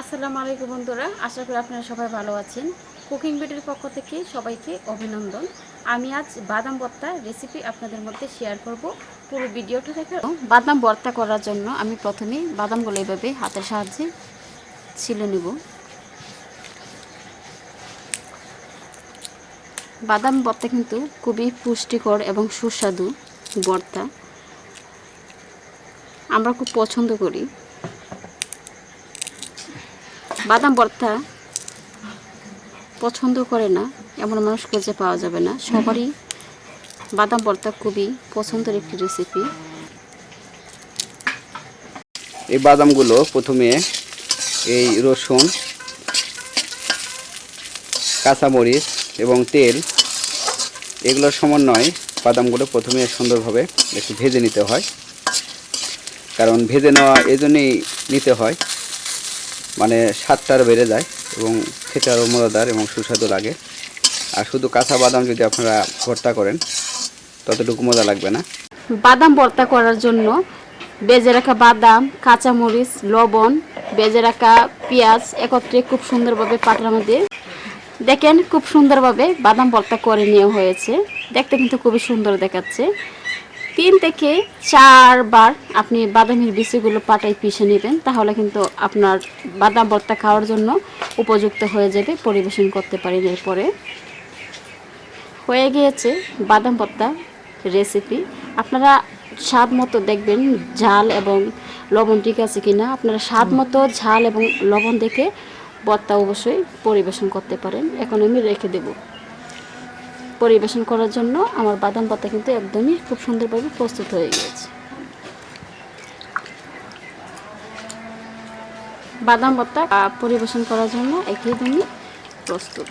আসসালামু আলাইকুম বন্ধুরা, আশা করি আপনারা সবাই ভালো আছেন। কুকিং বিডির পক্ষ থেকে সবাইকে অভিনন্দন। আমি আজ বাদাম ভর্তা রেসিপি আপনাদের মধ্যে শেয়ার করব। পুরো ভিডিওটা দেখে বাদাম ভর্তা করার জন্য আমি প্রথমে বাদামগুলো এভাবে হাতের সাহায্যে ছিলে নেব। বাদাম ভর্তা কিন্তু খুবই পুষ্টিকর এবং সুস্বাদু ভর্তা। আমরা খুব পছন্দ করি। বাদাম ভর্তা পছন্দ করে না, এমন মানুষ খুঁজে পাওয়া যাবে না। সবারই বাদাম ভর্তা খুবই পছন্দের একটি রেসিপি এই বাদামগুলো প্রথমে এই রসুন, কাঁচামরিচ এবং তেল এগুলোর সমন্বয় বাদামগুলো প্রথমে সুন্দরভাবে একটু ভেজে নিতে হয়। কারণ ভেজে নেওয়া এজন্যই নিতে হয়। মানে স্বাদটা বেড়ে যায় এবং খেতে আরও মজাদার এবং সুস্বাদু লাগে। আর শুধু কাঁচা বাদাম যদি আপনারা ভর্তা করেন, ততটুকু মজা লাগবে না। বাদাম ভর্তা করার জন্য বেজে রাখা বাদাম, কাঁচামরিচ, লবণ, বেজে রাখা পেঁয়াজ একত্রে খুব সুন্দরভাবে পাটার মধ্যে। দেখেন খুব সুন্দরভাবে বাদাম ভর্তা করে নেওয়া হয়েছে। দেখতে কিন্তু খুবই সুন্দর দেখাচ্ছে। তিন থেকে চারবার আপনি বাদামের বিচিগুলো পাটায় পিষে নেবেন তাহলে কিন্তু আপনার বাদাম ভর্তা খাওয়ার জন্য উপযুক্ত হয়ে যাবে পরিবেশন করতে পারেন এরপরে। হয়ে গিয়েছে বাদাম ভর্তা রেসিপি আপনারা স্বাদ মতো দেখবেন ঝাল এবং লবণ ঠিক আছে কিনা। আপনারা স্বাদ মতো ঝাল এবং লবণ দেখে ভর্তা অবশ্যই পরিবেশন করতে পারেন। এখন আমি রেখে দেব। পরিবেশন করার জন্য আমার বাদাম পাতা কিন্তু একদমই খুব সুন্দরভাবে প্রস্তুত হয়ে গিয়েছে। বাদাম পাতা পরিবেশন করার জন্য একদমই প্রস্তুত।